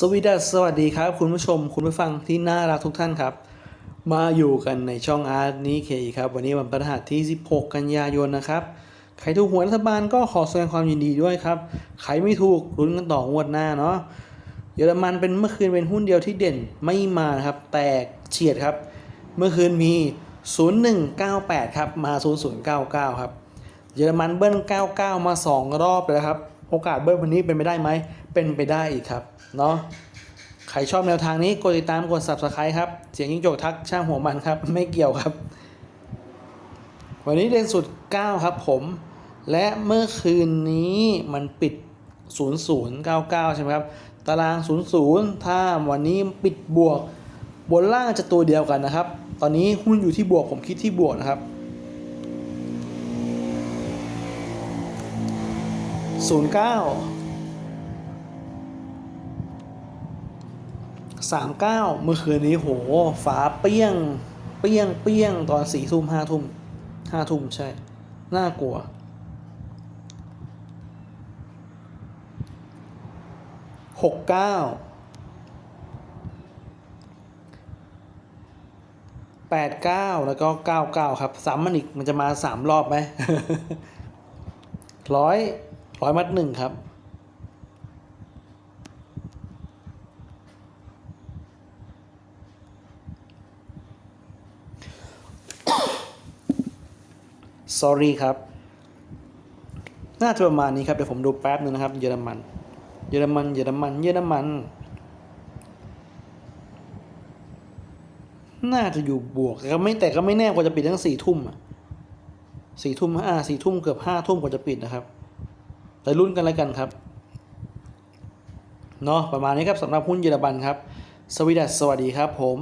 สวีดัสสวัสดีครับ คุณผู้ชมคุณผู้ฟังที่น่ารักทุกท่านครับ มาอยู่กันในช่องอาร์ตนี้เคครับ วันนี้วันพฤหัสที่ 16 กันยายนนะครับ ใครถูกหวยรัฐบาลก็ขอแสดงความยินดีด้วยครับ ใครไม่ถูกลุ้นกันต่องวดหน้าเนาะเยอรมันเป็นเมื่อคืนเป็นหุ้นเดียวที่เด่นไม่มานะครับ แตกเฉียดครับ เมื่อคืนมี 0198 ครับ มา 0099 ครับ เยอรมันเบิ้ล99 มา 2 รอบเลยครับ โอกาสเบิ้ลวันนี้เป็นไปได้ไหม เป็นไปได้อีกครับ เนาะใครชอบแนวทางนี้กดติดตามกด subscribe ครับ เสียงยิ่งโจกทักช่างหัวมันครับ ไม่เกี่ยวครับ วันนี้เด่นสุด 9 ครับผม และเมื่อคืนนี้มันปิด 0099 ใช่ไหมครับ ตาราง 00 ถ้าวันนี้ปิดบวก บนล่างจะตัวเดียวกันนะครับ ตอนนี้หุ้นอยู่ที่บวกผมคิดที่บวกนะครับ ศูนย์เก้าสามเก้าเมื่อคืนนี้โหฝาเปี้ยง เปี้ยงเปี้ยงตอนสี่ทุ่มห้าทุ่มห้าทุ่มใช่ น่ากลัว หกเก้าแปดเก้าแล้วก็เก้าเก้าครับซ้ำมันอีกมันจะมาสามรอบไหมร้อย ร้อยมัดหนึ่งครับ sorry ครับ น่าจะประมาณนี้ครับ เดี๋ยวผมดูแป๊บนึงนะครับ เยอรมัน เยอรมัน เยอรมัน เยอรมัน น่าจะอยู่บวกก็ไม่แต่ก็ไม่แน่กว่าจะปิดทั้งสี่ทุ่มอะสี่ทุ่มอ่าสี่ทุ่มเกือบห้าทุ่มกว่าจะปิดนะครับ รุ่นกันแล้วกันครับเนาะประมาณนี้ครับสำหรับหุ้นเยอรมันครับ สวีดัสสวัสดีครับผม